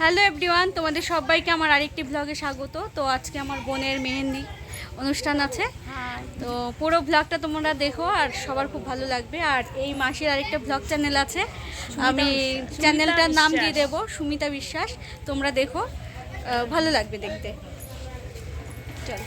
Hello everyone তোমাদের সবাইকে আমার আরেকটি ব্লগে স্বাগত। তো আজকে আমার বোনের মেহেন্দি অনুষ্ঠান আছে। তো পুরো ব্লগটা তোমরা দেখো আর সবার খুব ভালো লাগবে। আর এই মাসের আরেকটা ব্লগ চ্যানেল আছে। আমি চ্যানেলটার নাম দিয়ে দেবো সুমিতা বিশ্বাস। তোমরা দেখো ভালো লাগবে দেখতে। চলো।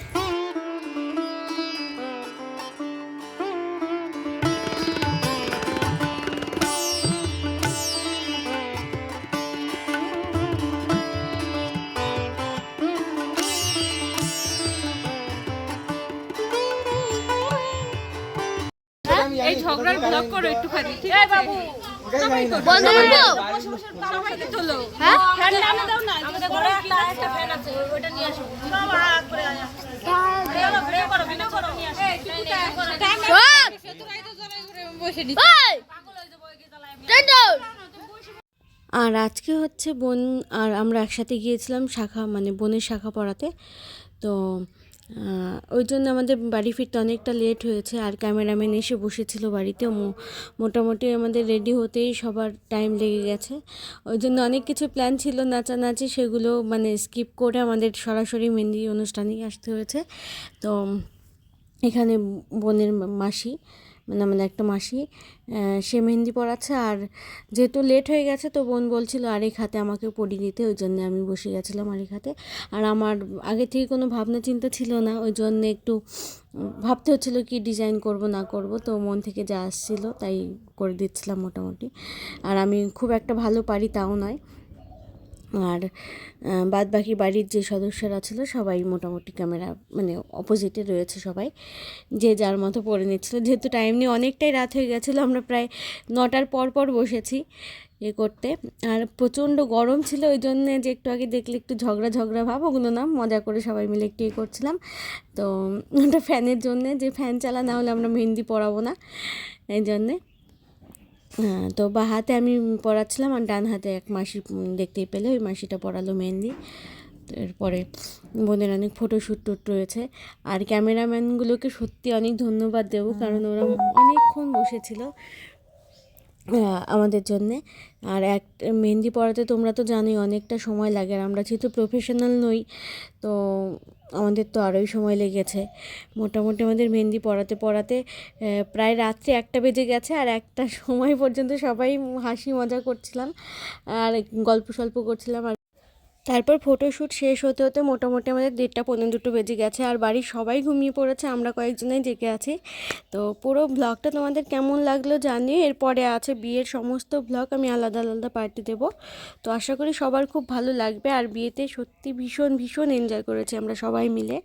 করো, নিয়ে আসো। চুপ! ওই! টেন্ডর! আর আজকে হচ্ছে বোন আর আমরা একসাথে গিয়েছিলাম শাখা মানে বোনের শাখা পড়াতে। তো ওই জন্য আমাদের বাড়ি ফিরতে অনেকটা লেট হয়েছে, আর ক্যামেরাম্যান এসে বসেছিল বাড়িতে মোটামুটি আমাদের রেডি হতেই সবার টাইম লেগে গেছে। ওই জন্য অনেক কিছু প্ল্যান ছিল, নাচানাচি সেগুলো মানে স্কিপ করে আমাদের সরাসরি মেহেন্দি অনুষ্ঠানেই আসতে হয়েছে। তো, এখানে বোনের মাসি মানে আমাদের একটা মাসি সে মেহেন্দি পড়াচ্ছে আর যেহেতু লেট হয়ে গেছে তো বোন বলছিল, আরেক হাতে আমাকে পরিয়ে দিতে। ওই জন্য আমি বসে গেছিলাম আরেক হাতে। আর আমার আগে থেকে কোনো ভাবনা চিন্তা ছিল না, ওই জন্য একটু ভাবতে হচ্ছিল কি ডিজাইন করব, না করব। তো মন থেকে যা আসছিল তাই করে দিচ্ছিলাম মোটামুটি। আর আমি খুব একটা ভালো পারি তাও নয়। আর বাদ বাকি বাড়ির যে সদস্যরা ছিল সবাই মোটামুটি ক্যামেরা মানে অপোজিটে রয়েছে সবাই। যে যার মতো পড়ে নিচ্ছিল। যেহেতু টাইম নিয়ে অনেকটাই রাত হয়ে গেছিল, আমরা প্রায় নটার পর পর বসেছি এ করতে। আর প্রচণ্ড গরম ছিল, ওই জন্যে যে একটু আগে দেখলে একটু ঝগড়া ঝগড়া ভাব, ওগুলো না, মজা করে সবাই মিলে একটু ইয়ে করছিলাম। তো, ওটা ফ্যানের জন্যে, যে ফ্যান চালা না হলে আমরা মেহেন্দি পরাবো না, এই জন্যে। তো বা হাতে আমি পড়াচ্ছিলাম আর ডান হাতে এক মাসি দেখতে দেখতেই পেলে। ওই মাসিটা পড়ালো মেনলি এরপরে বোনের অনেক ফটো শ্যুট টুট রয়েছে। আর ক্যামেরাম্যানগুলোকে সত্যি অনেক ধন্যবাদ দেবো, কারণ ওরা অনেকক্ষণ বসেছিল। আমাদের জন্যে। আর এক, মেহেন্দি পড়াতে তোমরা তো জানোই অনেকটা সময় লাগে, আর আমরা যেহেতু প্রফেশনাল নই, তো আমাদের তো আরোই সময় লেগেছে। মোটামুটি আমাদের মেহেন্দি পড়াতে পড়াতে প্রায় রাত্রে একটা বেজে গেছে, আর একটা সময় পর্যন্ত সবাই হাসি মজা করছিলাম, আর গল্প সল্প করছিলাম, আর তারপর ফটোশ্যুট শেষ হতে হতে মোটামুটি আমাদের দেড়টা পনেরো দুটো বেজে গেছে আর বাড়ির সবাই ঘুমিয়ে পড়েছে, আমরা কয়েকজনেই জেগে আছি। তো পুরো ব্লগটা তোমাদের কেমন লাগল জানি এরপরে আছে বিয়ের সমস্ত ব্লগ আমি আলাদা আলাদা পার্টি দেব। তো আশা করি সবার খুব ভালো লাগবে, আর বিয়েতে সত্যি ভীষণ ভীষণ এনজয় করেছি আমরা সবাই মিলে।